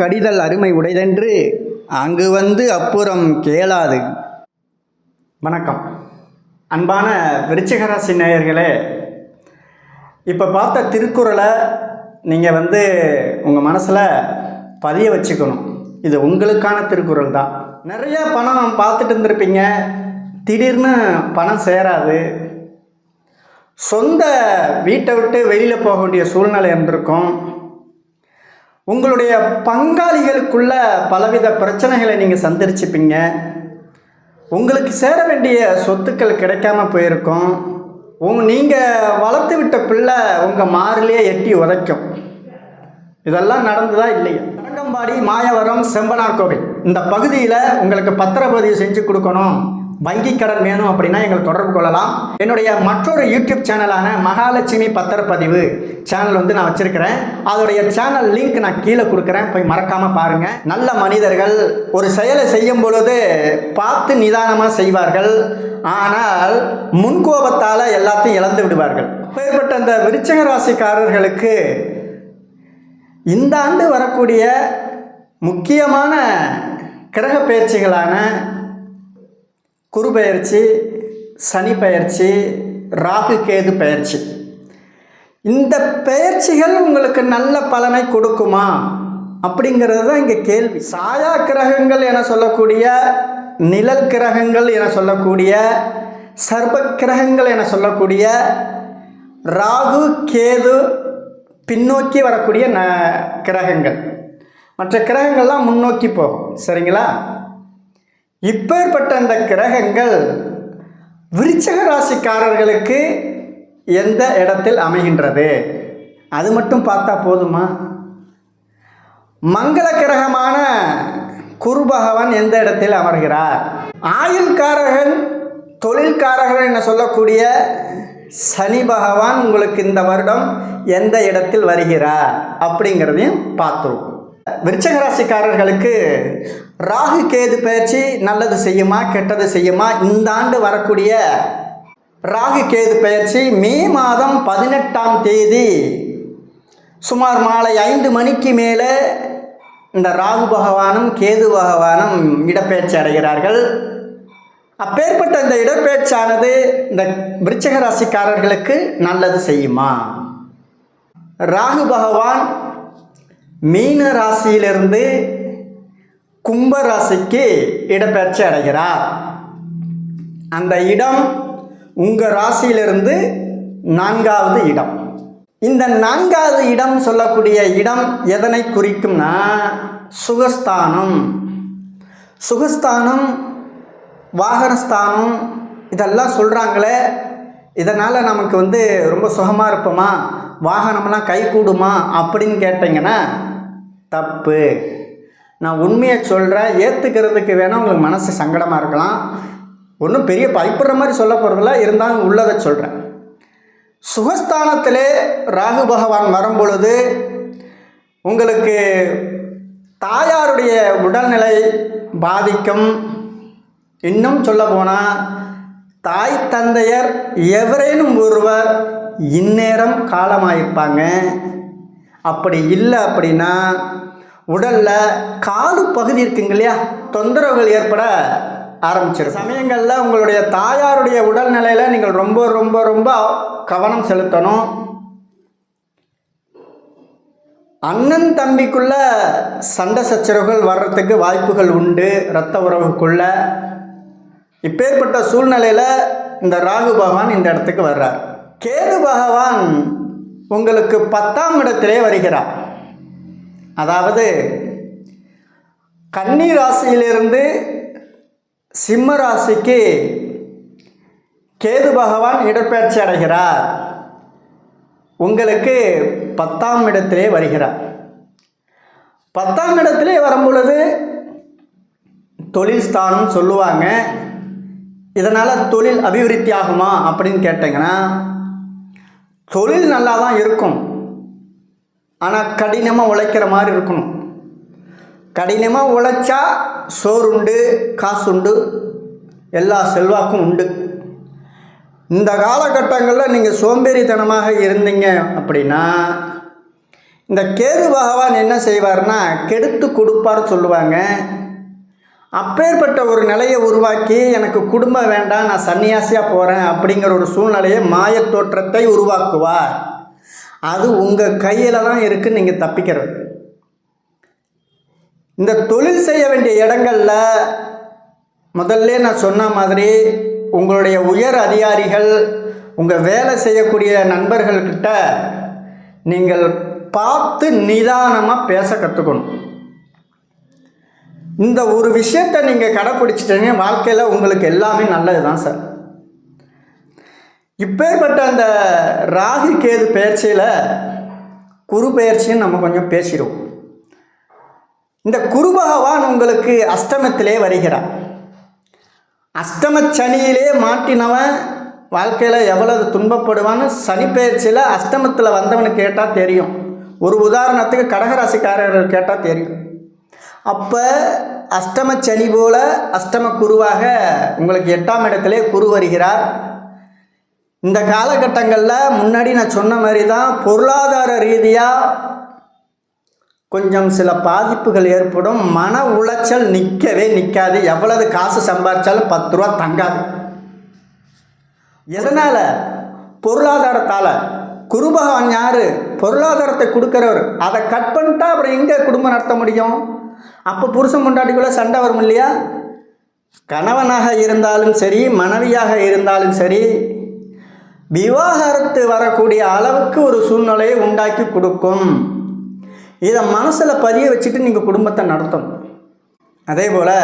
கடிதல் அருமை உடைதென்று அங்கு வந்து அப்புறம் கேளாது. வணக்கம். அன்பான விருச்சிகராசி நேயர்களே இப்போ பார்த்த திருக்குறளை நீங்கள் வந்து உங்கள் மனசில் பதிய வச்சுக்கணும். இது உங்களுக்கான திருக்குறள் தான். நிறையா பணம் பார்த்துட்டு இருந்திருப்பீங்க. திடீர்னு பணம் சேராது. சொந்த வீட்டை விட்டு வெளியில் போக வேண்டிய சூழ்நிலை இருந்திருக்கும். உங்களுடைய பங்காளிகளுக்குள்ள பலவித பிரச்சனைகளை நீங்கள் சந்திச்சிப்பீங்க உங்களுக்கு சேர வேண்டிய சொத்துக்கள் கிடைக்காம போயிருக்கும். உங் நீங்கள் வளர்த்து விட்ட பிள்ளை உங்கள் மாறிலே எட்டி உதைக்கும். இதெல்லாம் நடந்ததா இல்லையா? தரங்கம்பாடி மாயவரம் செம்பனார் கோவில். இந்த பகுதியில் உங்களுக்கு பத்திரப்பதிவு செஞ்சு கொடுக்கணும். வங்கி கடன் வேணும் அப்படின்னா எங்களை தொடர்பு கொள்ளலாம். என்னுடைய மற்றொரு யூடியூப் சேனலான மகாலட்சுமி பத்திரப்பதிவு சேனல் வந்து நான் வச்சிருக்கிறேன். அதோடைய சேனல் லிங்க் நான் கீழே கொடுக்குறேன். போய் மறக்காம பாருங்க. நல்ல மனிதர்கள் ஒரு செயலை செய்யும் பொழுது பார்த்து நிதானமாக செய்வார்கள். ஆனால் முன்கோபத்தால் எல்லாத்தையும் இழந்து விடுவார்கள். அப்பேற்பட்ட அந்த விருச்சக ராசிக்காரர்களுக்கு இந்த ஆண்டு வரக்கூடிய முக்கியமான கிரக பயிற்சிகளான குரு பெயர்ச்சி சனி பெயர்ச்சி ராகு கேது பெயர்ச்சி. இந்த பெயர்ச்சிகள் உங்களுக்கு நல்ல பலனை கொடுக்குமா? அப்படிங்கிறது தான் இங்கே கேள்வி. சாயா கிரகங்கள் என சொல்லக்கூடிய நிழல் கிரகங்கள் என சொல்லக்கூடிய சர்ப கிரகங்கள் என சொல்லக்கூடிய ராகு கேது பின்னோக்கி வரக்கூடிய ந கிரகங்கள். மற்ற கிரகங்கள்லாம் முன்னோக்கி போகும். சரிங்களா? இப்பேற்பட்ட அந்த கிரகங்கள் விருச்சக ராசிக்காரர்களுக்கு எந்த இடத்தில் அமைகின்றது? அது மட்டும் பார்த்தா போதுமா? மங்கள கிரகமான குரு பகவான் எந்த இடத்தில் அமர்கிறார்? ஆயுள்காரர்கள் தொழில்காரகன் என சொல்லக்கூடிய சனி பகவான் உங்களுக்கு இந்த வருடம் எந்த இடத்தில் வருகிறார் அப்படிங்கிறதையும் பார்த்துருவோம். விருச்சக ராசிக்காரர்களுக்கு ராகு கேது பயிற்சி நல்லது செய்யுமா கெட்டது செய்யுமா? இந்த ஆண்டு வரக்கூடிய ராகு கேது பயிற்சி மே மாதம் பதினெட்டாம் தேதி. சுமார் மாலை ஐந்து மணிக்கு மேலே இந்த ராகு பகவானும் கேது பகவானும் இடப்பெயர்ச்சி அடைகிறார்கள். அப்பேற்பட்ட இந்த இடப்பெயர்ச்சியானது இந்த விருச்சக ராசிக்காரர்களுக்கு நல்லது செய்யுமா? ராகு பகவான் மீன ராசியிலிருந்து கும்ப ராசிக்கு இடப்பெயர்ச்சி அடைகிறார். அந்த இடம் உங்கள் ராசியிலிருந்து நான்காவது இடம். இந்த நான்காவது இடம் சொல்லக்கூடிய இடம் எதனை குறிக்கும்னா சுகஸ்தானம். சுகஸ்தானம் வாகனஸ்தானம் இதெல்லாம் சொல்கிறாங்களே இதனால் நமக்கு வந்து ரொம்ப சுகமாக இருப்போமா? வாகனம்லாம் கை கூடுமா? அப்படின்னு கேட்டிங்கன்னா தப்பு. நான் உண்மையை சொல்கிறேன் ஏற்றுக்கிறதுக்கு வேணால் உங்களுக்கு மனசு சங்கடமாக இருக்கலாம். ஒன்றும் பெரிய பயப்படுற மாதிரி சொல்ல போகிறதில்ல இருந்தாலும் உள்ளதை சொல்கிறேன் சுகஸ்தானத்திலே ராகு பகவான் வரும்பொழுது உங்களுக்கு தாயாருடைய உடல்நிலை பாதிக்கும். இன்னும் சொல்ல போனால் தாய் தந்தையர் எவரேனும் ஒருவர் இந்நேரம் காலமாயிருப்பாங்க. அப்படி இல்லை அப்படின்னா உடலில் காலு பகுதி இருக்குங்க இல்லையா? தொந்தரவுகள் ஏற்பட ஆரம்பிச்சிடும் சமயங்களில் உங்களுடைய தாயாருடைய உடல்நிலையில் நீங்கள் ரொம்ப ரொம்ப ரொம்ப கவனம் செலுத்தணும். அண்ணன் தம்பிக்குள்ள சண்டை சச்சரவுகள் வர்றதுக்கு வாய்ப்புகள் உண்டு இரத்த உறவுக்குள்ள. இப்பேற்பட்ட சூழ்நிலையில் இந்த ராகு பகவான் இந்த இடத்துக்கு வர்றார். கேது பகவான் உங்களுக்கு பத்தாம் இடத்திலே வருகிறார். அதாவது கன்னி ராசியிலிருந்து சிம்ம ராசிக்கு கேது பகவான் இடப்பெயர்ச்சி அடைகிறார். உங்களுக்கு பத்தாம் இடத்திலே வருகிறார். பத்தாம் இடத்திலே வரும்பொழுது தொழில் ஸ்தானம் சொல்லுவாங்க. இதனால் தொழில் அபிவிருத்தி ஆகுமா அப்படின்னு கேட்டிங்கன்னா தொழில் நல்லா தான் இருக்கும். ஆனால் கடினமாக உழைக்கிற மாதிரி இருக்கணும். கடினமாக உழைச்சா சோறுண்டு காசுண்டு எல்லா செல்வாக்கும் உண்டு. இந்த காலகட்டங்களில் நீங்கள் சோம்பேறித்தனமாக இருந்தீங்க அப்படின்னா இந்த கேது பகவான் என்ன செய்வார்னா கெடுத்து கொடுப்பார் சொல்லுவாங்க. அப்பேற்பட்ட ஒரு நிலையை உருவாக்கி எனக்கு குடும்பம் வேண்டாம் நான் சன்னியாசியாக போகிறேன் அப்படிங்கிற ஒரு சூழ்நிலையை மாயத் தோற்றத்தை உருவாக்குவார். அது உங்கள் கையில் தான் இருக்குன்னு நீங்கள் தப்பிக்கிறது. இந்த தொழில் செய்ய வேண்டிய இடங்களில் முதல்ல நான் சொன்ன மாதிரி உங்களுடைய உயர் அதிகாரிகள் உங்கள் வேலை செய்யக்கூடிய நண்பர்கள்கிட்ட நீங்கள் பார்த்து நிதானமாக பேச கற்றுக்கணும் இந்த ஒரு விஷயத்தை நீங்கள் கடைப்பிடிச்சிட்டீங்க வாழ்க்கையில் உங்களுக்கு எல்லாமே நல்லது தான் சார். இப்பேற்பட்ட அந்த ராகு கேது பயிற்சியில் குரு பயிற்சின்னு நம்ம கொஞ்சம் பேசிடுவோம். இந்த குரு பகவான் உங்களுக்கு அஷ்டமத்திலே வருகிறார். அஷ்டம சனியிலே மாட்டினவன் வாழ்க்கையில் எவ்வளவு துன்பப்படுவான்னு சனி பயிற்சியில் அஷ்டமத்தில் வந்தவன் கேட்டால் தெரியும். ஒரு உதாரணத்துக்கு கடகராசிக்காரர்கள் கேட்டால் தெரியும். அப்போ அஷ்டம சனி போல அஷ்டம குருவாக உங்களுக்கு எட்டாம் இடத்திலே குரு வருகிறார். இந்த காலகட்டங்களில் முன்னாடி நான் சொன்ன மாதிரி தான் பொருளாதார ரீதியாக கொஞ்சம் சில பாதிப்புகள் ஏற்படும். மன உளைச்சல் நிற்கவே நிற்காது எவ்வளவு காசு சம்பாதிச்சாலும் பத்து ரூபா தங்காது. எதனால்? பொருளாதாரத்தால். குருபகவான் யார்? பொருளாதாரத்தை கொடுக்குறவர். அதை கட் பண்ணிட்டா அப்புறம் எங்கே குடும்பம் நடத்த முடியும்? அப்போ புருஷன் முண்டாட்டிக்குள்ளே சண்டை வரும் இல்லையா? கணவனாக இருந்தாலும் சரி மனைவியாக இருந்தாலும் சரி விவாகரத்து வரக்கூடிய அளவுக்கு ஒரு சூழ்நிலையை உண்டாக்கி கொடுக்கும். இதை மனசில் பதிய வச்சுட்டு நீங்கள் குடும்பத்தை நடத்தும் அதே போல்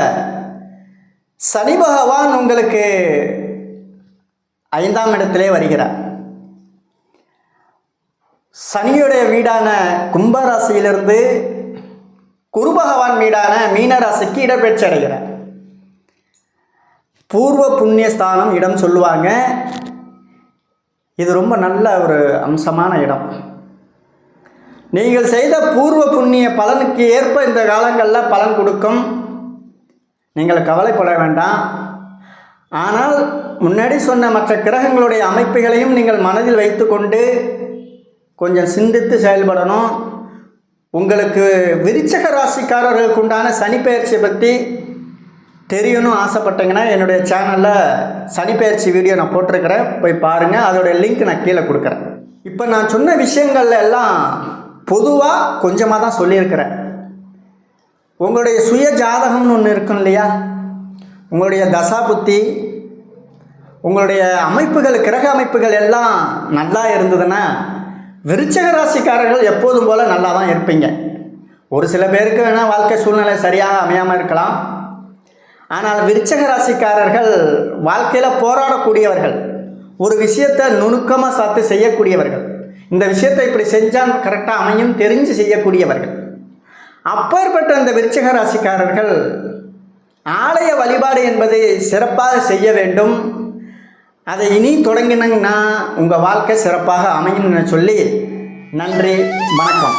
சனி பகவான் உங்களுக்கு ஐந்தாம் இடத்திலே வருகிறார். சனியுடைய வீடான கும்பராசியிலிருந்து குரு பகவான் மீதான மீனராசிக்கு இடப்பெயர்ச்சி அடைகிறார் பூர்வ புண்ணிய ஸ்தானம் இடம் சொல்லுவாங்க. இது ரொம்ப நல்ல ஒரு அம்சமான இடம். நீங்கள் செய்த பூர்வ புண்ணிய பலனுக்கு ஏற்ப இந்த காலங்களில் பலன் கொடுக்கும். நீங்கள் கவலைப்பட வேண்டாம். ஆனால் முன்னாடி சொன்ன மற்ற கிரகங்களுடைய அமைப்புகளையும் நீங்கள் மனதில் வைத்துக்கொண்டு கொஞ்சம் சிந்தித்து செயல்படணும். உங்களுக்கு விருச்சக ராசிக்காரர்களுக்கு உண்டான சனிப்பெயர்ச்சியை பற்றி தெரியணும் ஆசைப்பட்டீங்கன்னா என்னுடைய சேனலில் சனிப்பெயர்ச்சி வீடியோ நான் போட்டிருக்கிறேன். போய் பாருங்கள் அதோடைய லிங்க் நான் கீழே கொடுக்குறேன். இப்போ நான் சொன்ன விஷயங்கள்ல எல்லாம் பொதுவாக கொஞ்சமாக தான் சொல்லியிருக்கிறேன். உங்களுடைய சுய ஜாதகம்னு ஒன்று இருக்கும் இல்லையா? உங்களுடைய தசா புத்தி உங்களுடைய அமைப்புகள் கிரக அமைப்புகள் எல்லாம் நல்லா இருந்ததுன்னா விருச்சக ராசிக்காரர்கள் எப்போதும் போல் நல்லா தான் இருப்பீங்க. ஒரு சில பேருக்கு வேணால் வாழ்க்கை சூழ்நிலை சரியாக அமையாமல் இருக்கலாம். ஆனால் விருச்சக ராசிக்காரர்கள் வாழ்க்கையில் போராடக்கூடியவர்கள் ஒரு விஷயத்தை நுணுக்கமாக சாத்து செய்யக்கூடியவர்கள் இந்த விஷயத்தை இப்படி செஞ்சால் கரெக்டாக அமையும் தெரிஞ்சு செய்யக்கூடியவர்கள். அப்பேற்பட்ட அந்த விருச்சக ராசிக்காரர்கள் ஆலய வழிபாடு என்பதை சிறப்பாக செய்ய வேண்டும். அதை இனி தொடங்கினங்கன்னா உங்கள் வாழ்க்கை சிறப்பாக அமையும்னு சொல்லி நன்றி வணக்கம்.